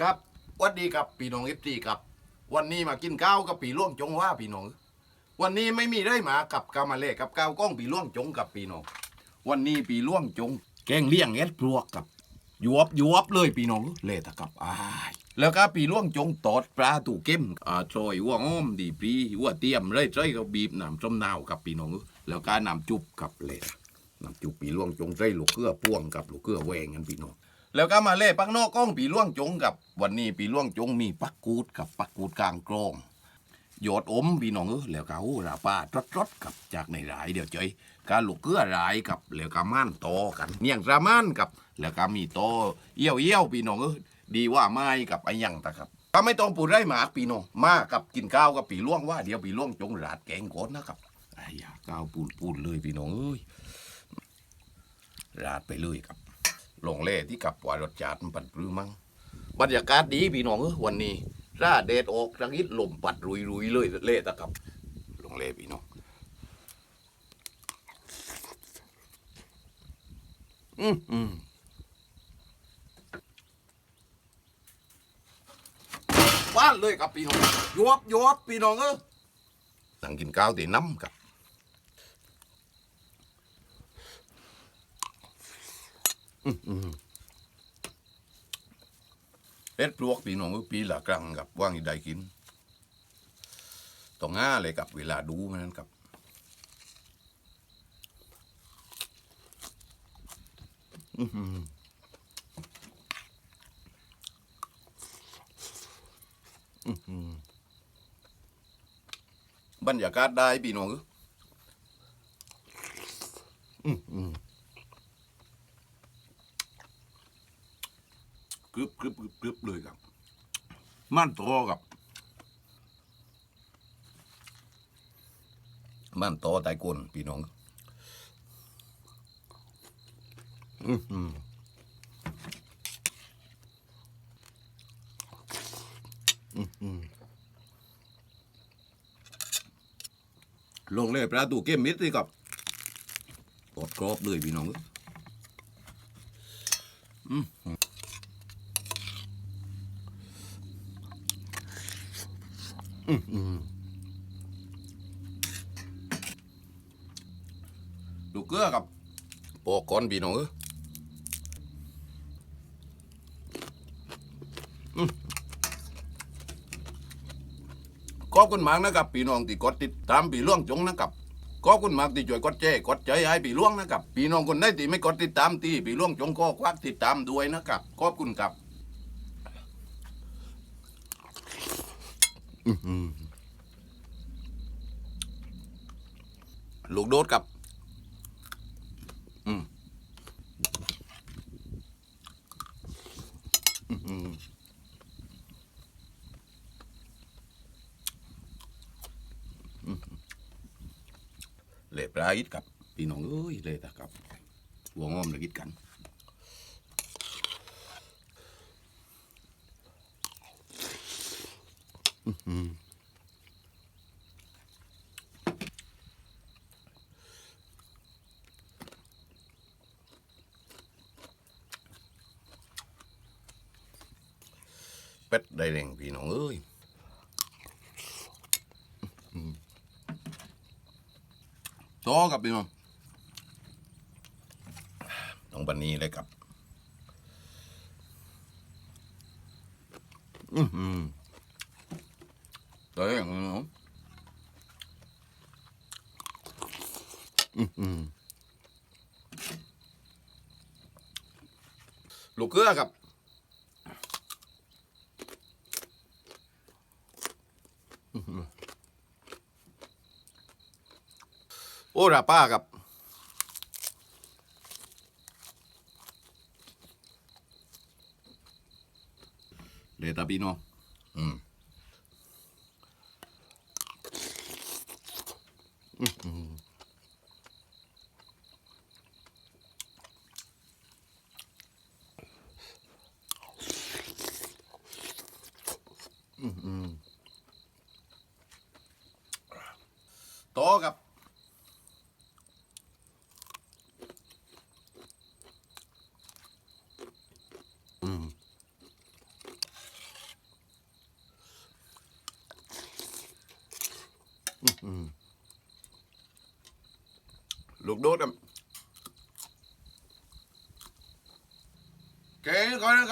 ครับสวัสดีครับพี่น้องเอฟซีครับ วันนี้มากินข้าวกับปีล่วงจงว่าพี่น้อง วันนี้ไม่มีได้มากับกามาเล่กับก้าวก้องปีล่วงจงกับพี่น้อง วันนี้ปีล่วงจง แกงเลี้ยงเอ็ดปลวกกับยวบยวบเลยพี่น้องเล่ตะกับอายแล้วก็ปีล่วงจงตอดปลาตูเข้มอ่าซอยหัวอ้อมดีปรีหัวเตี้ยมเลยใจก็บีบน้ำส้มนาวกับพี่น้องแล้วก็น้ำจุบกับเล่น้ำจุบปีล่วงจงใจลูกเกลือพ่วงกับลูกเกลือแหวงกันพี่น้อง แล้วก็มาเล่ปักนอกกล้องปีล่วงจงกับ วันนี้ปีล่วงจงมีปักกูดกับปักกูดกลางกลองโยดอมพี่น้องเออแล้วก็โอ้ราป้ารดรดกับจากในรายเดี๋ยวเจยการลูกเกลือรายกับแล้วก็ม่านโตกันเนียงราม่านกับ แล้วก็มีโตเอี้ยวเอี้ยวพี่น้องเออดีว่าไม้กับไอ้ยังตะครับก็ไม่ต้องปูดได้หมากพี่น้องมากับกินข้าวกับปีล่วงว่าเดี๋ยวปีล่วงจงราดแกงก่อนนะครับไอ้ยาข้าวปูนปูนเลยพี่น้องเอ้ยราดไปเลยครับ ลงเล่ที่กับว่ารสชาติมันปัดรือมั้งบรรยากาศดีพี่น้องเออวันนี้ร่าเดดออกรังอิดลมปัดรุยรุยเลยเล่ตะครับ ลงเล่พี่น้องอืมอืมบ้านเลยครับพี่น้องยวบยวบพี่น้องเออนั่งกินข้าวตีน้ำครับ เอ็ดปลวกปีน้องปีละครั้งกับว่างอีได้กินต้องง่าเลยกับเวลาดูมันนั้นกับบรรยากาศได้พี่น้องอือหือ กรึบกรึบกรึบกรึบเลยครับ มันโตกับ มันโตไตกุนพี่น้องอื้อหืออื้อหือลงเลยปลาตูเกมมิดสิกับกดกรอบเลยพี่น้องอื้อหืออื้อหือ ดูเกลือกับปอกก้อนพี่น้องเออขอบคุณมากนะครับพี่น้องที่กดติดตามพี่ล่วงจงนะครับขอบคุณมากที่ช่วยกดแชร์กดใจให้พี่ล่วงนะครับพี่น้องคนไหนที่ไม่กดติดตามที่พี่ล่วงจงก็ควักติดตามด้วยนะครับขอบคุณครับ อื้อหือ ลูกโดดกับ อืมอื้อหืออื้อหือเละปลาอิดกับพี่น้องเอ้ยเละตะกับหัวงอมเลยกิดกัน เป็ดได้แรงพี่น้องเอ้ยต่อกับพี่น้องต้องบันนี้เลยครับ อืม อหือได้แรงพี่น้องอือหือลูกเกลือครับโอ้ราป้าครับเลตาปีโนอืม โตกับ嗯嗯。Mm hmm. หือลูกโดดอะเก๋ก่อนนะ